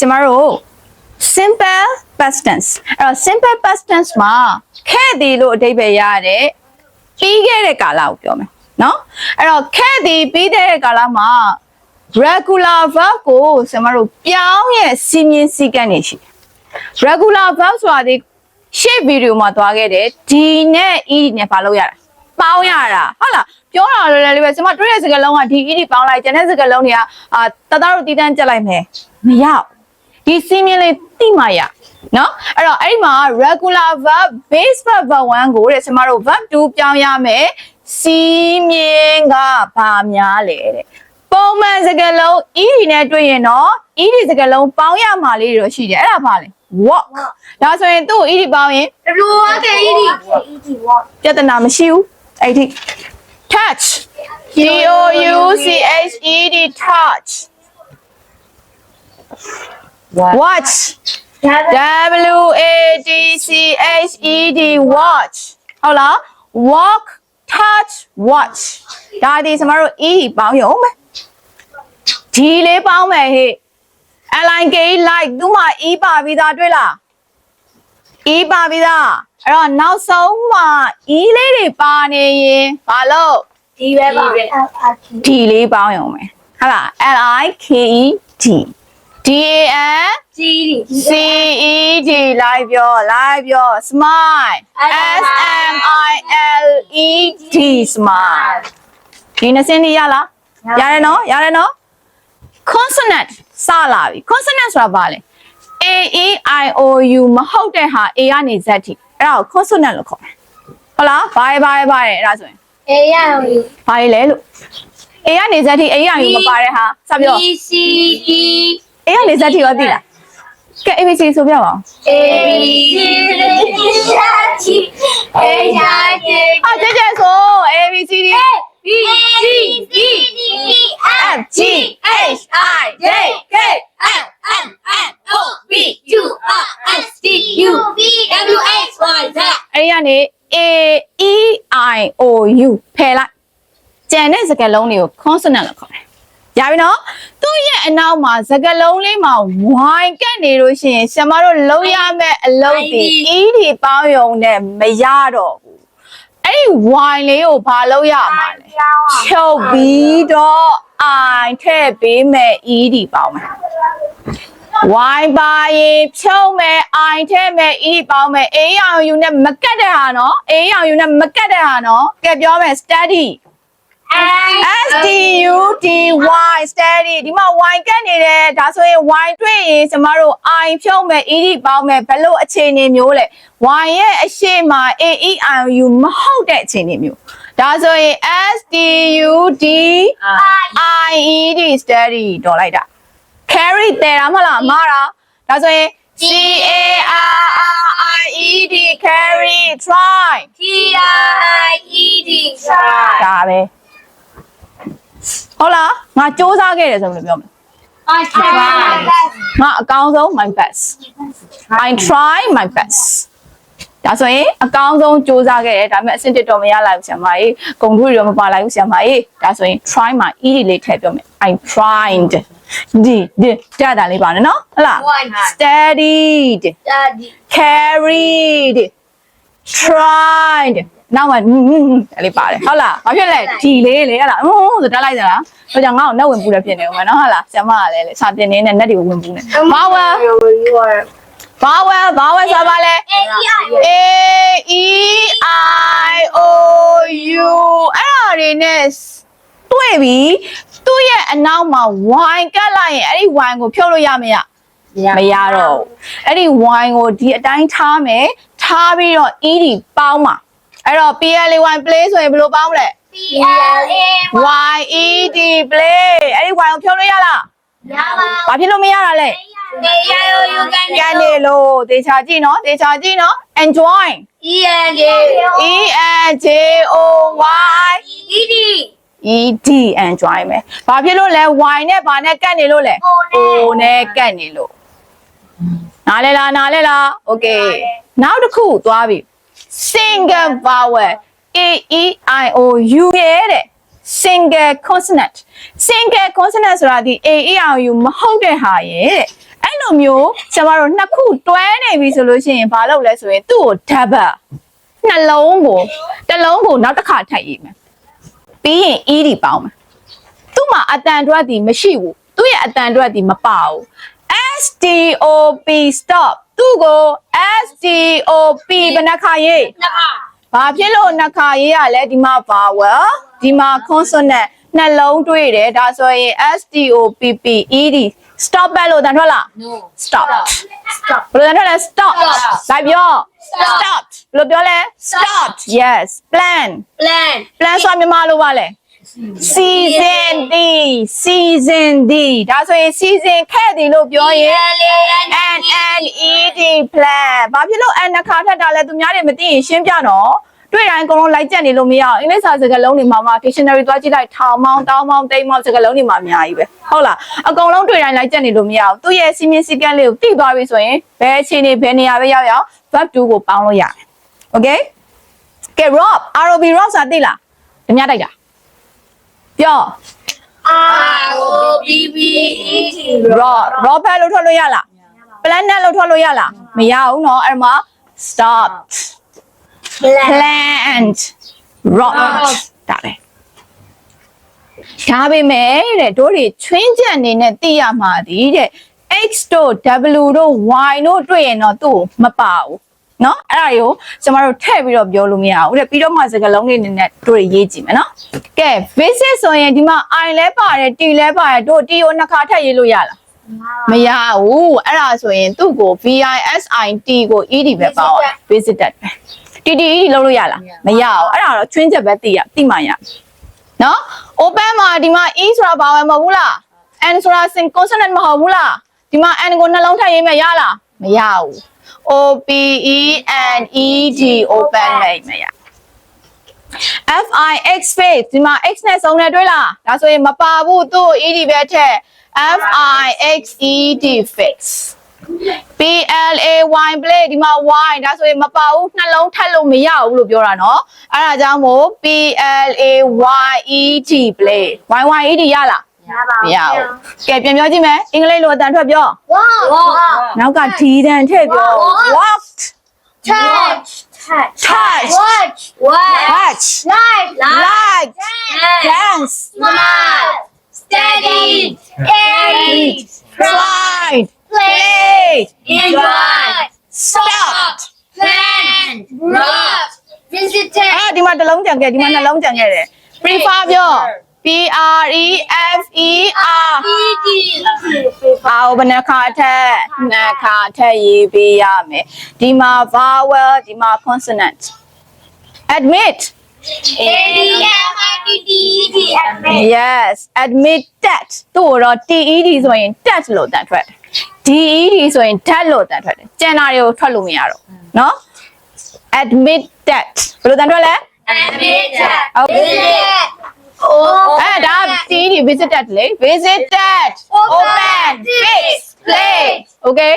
ကျမတို့ simple past tense အဲ့တော့ simple past tense မှာခဲ့သည်လို့အဓိပ္ပာယ်ရတဲ့ပြီးခဲ့တဲ့ကာလကိုပြောမယ်နော်အဲ့တော့ခဲ့သည်ပြီးတဲ့ကာလမှာ regular verb ကိုကျမတို့ပြောင်းရဲ့စီမင်းစည်းကမ်းတွေရှိတယ် regular verb ဆိုတာဒီရှေ့ဗီဒီယိုမှာသွားခဲ့တယ်ဒီနဲ့ e နဲ့ဘာလို့ရတာပေါင်းရတာဟုတ်လားပြောတာလွယ်လွယ်လေးပဲကျမတွေ့တဲ့စကားလုံးကဒီ e ပေါင်းလိုက်ကျန်တဲ့စကားလုံးတွေကအာတသားတို့တီးတန်းကြက်လိုက်မယ်မရဘူး ဒီစီမင်းလေးတိမှရနော်အဲ့တော့အဲ့ဒီမှာ regular verb base verb 1ကိုတဲ့ကျမတို့ verb 2ပြောင်းရမယ်စီမင်းကဘာများလဲတဲ့ပုံမှန်စကားလုံး e နဲ့တွေ့ရင်တော့ e စကားလုံးပေါင်းရမှာလေးတွေတော့ရှိတယ်အဲ့ဒါဘာလဲ walk ဒါဆိုရင်သူ့ e ပေါင်းရင် W O K E D E D what ပြဿနာမရှိဘူးအဲ့ဒီ touch T O U C H E D touch watch W A T C H E D watch ဟုတ်လား walk touch watch ဒါဒီကျမတို့ e ပေါင်းရုံပဲဒီလေးပေါင်းမယ်ဟေ့ align k like သူ့မှာ e ပါပြီးသားတွေ့လား e ပါပြီးသားအဲ့တော့နောက်ဆုံးမှာ e လေးတွေပါနေရင်ဘာလို့ D ပဲပါ L R T d လေးပေါင်းရုံပဲဟုတ်လား l i k e d d a n G E D c e d လိုက်ပြောလိုက်ပြော smile s m i l e d smile ဒီနှစ်စင်းလေးရလားရတယ်နော်ရတယ်နော် consonant စလာပြီ consonant ဆိုတာဘာလဲ a e i o u မဟုတ်တဲ့ဟာ a ကနေ z ထိအဲ့ဒါကို consonant လို့ခေါ်တယ်ဟုတ်လားဘာလဲဘာလဲဘာလဲအဲ့ဒါဆိုရင် A ရအောင်လေဘာလဲလို့ a ကနေ z ထိ a ရယူမပါတဲ့ဟာစပြော B C D a ကနေ z ထိရောသိလားကဲ abc ဆိုပြပါဦး A B C D A I J ဟာကြကြဆို a b c d B C D E F G H I J K L M N O P Q R S T U V W X Y Z အဲ့ဒီကနေ a e i o u ဖယ်လိုက်ကြံတဲ့စကားလုံးတွေကို consonant လို့ခေါ်တယ် ရပြီနော်သူ့ရဲ့အနောက်မှာစကားလုံးလေးမှာ y ကတ်နေလို့ရှိရင်ဆရာမတို့လုံးရမယ့်အလုပ်ဒီ e ဒီပေါင်းယုံနဲ့မရတော့ဘူးအဲ့ဒီ y လေးကိုဘာလုပ်ရမှာလဲချုပ်ပြီးတော့ i ထည့်ပေးမယ် e ဒီပေါင်းမယ် y ပါရင်ဖြုံးမယ် i ထည့်မယ် e ပေါင်းမယ် a ရောင် u နဲ့မကတ်တဲ့ဟာနော် a ရောင် u နဲ့မကတ်တဲ့ဟာနော်ကဲပြောမယ် study S T U D Y study ဒီမှာ y ကတ်နေတယ်ဒါဆိုရင် y တွေ့ရင်ကျမတို့ i ဖြုံးမယ် e ပေါင်းမယ်ဘယ်လိုအခြေအနေမျိုးလဲ y ရဲ့အရှိမ a e i u မဟုတ်တဲ့အခြေအနေမျိုးဒါဆိုရင် S T U D I E D study တော်လိုက်တာ carry တယ်တာမဟုတ်လားမတာဒါဆိုရင် C A R R I E D carry try T I E D try ဒါပဲ ဟုတ်လားငါစူးစမ်းခဲ့တယ်ဆိုလို့ပြောမယ် I try ငါအကောင်းဆုံး my best I try my best ဒါဆိုရင်အကောင်းဆုံးစူးစမ်းခဲ့တယ်ဒါပေမဲ့အဆင့်တစ်တော့မရလိုက်ဘူးဆရာမကြီးဂုံထုတွေတော့မပါလိုက်ဘူးဆရာမကြီးဒါဆိုရင် try မှာ e တွေလေးထည့်ပြောမယ် I tried ဒီဒီတာတာလေးပါနော်ဟုတ်လား One studied study carried tried နောက်မှအဲ့လေးပါတယ်ဟုတ်လားဘာဖြစ်လဲဒီလေးလေဟလားဟိုးဆိုတက်လိုက်ကြလားဆိုကြငါ့ကိုနှက်ဝင်ပူတယ်ဖြစ်နေဦးမယ်နော်ဟုတ်လားဆရာမကလည်းလေစာတင်နေတဲ့ net တွေကိုဝင်ပူနေဘာဝဲ you are ဘာဝဲဘာဝဲဆိုပါလဲ A E I A E I O U အဲ့ဒါတွေနဲ့တွေ့ပြီသူ့ရဲ့အနောက်မှာ y ကတ်လိုက်ရင်အဲ့ဒီ y ကိုဖြုတ်လို့ရမရမရတော့ဘူးအဲ့ဒီ y ကိုဒီအတိုင်းထားမယ်ထားပြီးတော့ e ဒီပေါင်းမှာ အဲ့တော့ PLY play ဆိုရင်ဘယ်လိုပေါင်းမလဲ P L A Y E D play အဲ့ဒီ y ကိုဖြုတ်လို့ရလားရပါဘာဖြစ်လို့မရတာလဲ A I O U ကန်ကန်နေလို့တေချာကြည့်နော်တေချာကြည့်နော် enjoy E N J E N J O Y E D E D enjoy မယ်ဘာဖြစ်လို့လဲ y နဲ့ဘာနဲ့ကတ်နေလို့လဲ O နဲ့ O နဲ့ကတ်နေလို့နားလဲလားနားလဲလား okay နောက်တစ်ခုသွားပြီ single vowel A E I O U ရဲ့တဲ့ single consonant single consonant ဆိုတာဒီ A E I O U မဟုတ်တဲ့ဟာရဲ့တဲ့အဲ့လိုမျိုးကျမတို့နှစ်ခုတွဲနေပြီဆိုလို့ရှိရင်ဘာလုပ်လဲဆိုရင်သူ့ကို double နှလုံးကိုတစ်လုံးကိုနောက်တစ်ခါထပ်ရေးမယ်ပြီးရင် e ဒီပေါင်းမယ်သူ့မှာအတန်တွက်ဒီမရှိဘူးသူ့ရဲ့အတန်တွက်ဒီမပါဘူး S T O P stop သူ့ကို S T O P ဘယ်နှခါရေးနှစ်ခါဘာဖြစ်လို့နှခါရေးရလဲဒီမှာ vowel ဒီမှာ consonant နှလုံးတွေ့တယ်ဒါဆိုရင် S T O P P E D stop ပဲလို့တန်ထွက်လား no stop stop ဘယ်လိုတန်ထွက်လဲ stop Stop လိုက်ပြော Stop stop ဘယ်လိုပြောလဲ Stop yes plan plan plan ဆိုမြန်မာလိုပါလဲ season D season D ဒါဆိုရင် season ခဲ့တယ်လို့ပြောရင် N N E D plan ဘာဖြစ်လို့ N နှစ်ခါထပ်တာလဲသူများတွေမသိရင်ရှင်းပြတော့တွေ့တိုင်းအကုန်လုံးလိုက်ကြက်နေလို့မရအောင်အင်္ဂလိပ်စာစကားလုံးတွေမှာမှ dictionary သွားကြည့်လိုက်ထောင်မောင်းတောင်းမောင်းတိမ်မောင်းစကားလုံးတွေမှာအများကြီးပဲဟုတ်လားအကုန်လုံးတွေ့တိုင်းလိုက်ကြက်နေလို့မရအောင်သူ့ရဲ့စီမင်းစီကန်းလေးကိုသိသွားပြီဆိုရင်ဘယ်အခြေအနေဘယ်နေရာပဲရောက်ရောက် verb to ကိုပေါင်းလို့ရတယ် okay ကဲ rob rob rob ဆိုတာသိလားဓမြတိုက်တာ ပြော R O B B E T rob rob ဖက်လို့ထွက်လို့ရလား planet လို့ထွက်လို့ရလားမရဘူးเนาะအဲ့မှာ stop plan plant rot ဒါပဲဒါပေမဲ့တဲ့တို့တွေချွင်းချက်အနေနဲ့သိရမှာဒီတဲ့ x တို့ w တို့ y တို့တွေ့ရင်တော့သူ့ကိုမပါဘူး နော်အဲ့ဒါတွေကိုကျမတို့ထည့်ပြီးတော့ပြောလို့မရဘူးတဲ့ပြီးတော့မှစကားလုံးလေးနည်းနည်းတို့ရေးကြည့်မယ်နော်ကဲ basic ဆိုရင်ဒီမှာ i လဲပါတယ် t လဲပါတယ်တို့ t ကိုနှစ်ခါထည့်ရေးလို့ရလားမရဘူးအဲ့ဒါဆိုရင်သူ့ကို VISIT ကို ED ပဲပါအောင် basic တက်ပဲ TT ED လုံးလို့ရလားမရဘူးအဲ့ဒါတော့ချွင်းချက်ပဲသိရသိမှရနော် open မှာဒီမှာ e ဆိုတာဘာဝင်မဟုတ်ဘူးလား n ဆိုတာ consonant မဟုတ်ဘူးလားဒီမှာ n ကိုနှလုံးထည့်ရေးမယ်ရလားမရဘူး o p e n e d open မယ်မရ f i x face ဒီမှာ x နဲ့စုံနေတွေ့လားဒါဆိုရင်မပါဘူးသူ့ကို e d ပဲထည့် f i x e d face P L A Y play ဒီမှာ Y ဒါဆိုရင်မပါဘူးနှလုံးထပ်လို့မရဘူးလို့ပြောတာเนาะအဲ့ဒါကြောင့်မို့ P L A Y E T play Y Y E T ရလား ရပါ မရဘူးကဲပြန်ပြောကြည့်မယ်အင်္ဂလိပ်လိုအတန်ထွက်ပြော wow wow နောက်က D တန်ထည့်ပြော walked touch touch touch watch watch watch like like dance dance smile study eat tried play played enjoy stopped plan rock visited အဲ့ဒီမှာတစ်လုံးကြံခဲ့ဒီမှာနှလုံးကြံခဲ့တယ် prefer ပြော P R E F E R ED အာဘယ်နှခါထက်နှစ်ခါထက်ရေးပေးရမယ်ဒီမှာ vowel ဒီမှာ consonant admit yes admit that သူ့ကိုတော့ TED ဆိုရင် that လို့တန်ထွက်တယ် DED ဆိုရင် that လို့တန်ထွက်တယ်ကျန်တာတွေကိုထွက်လို့မရတော့เนาะ admit that ဘယ်လိုတန်ထွက်လဲ အဲဒါ TED visited လေ visited open fix play okay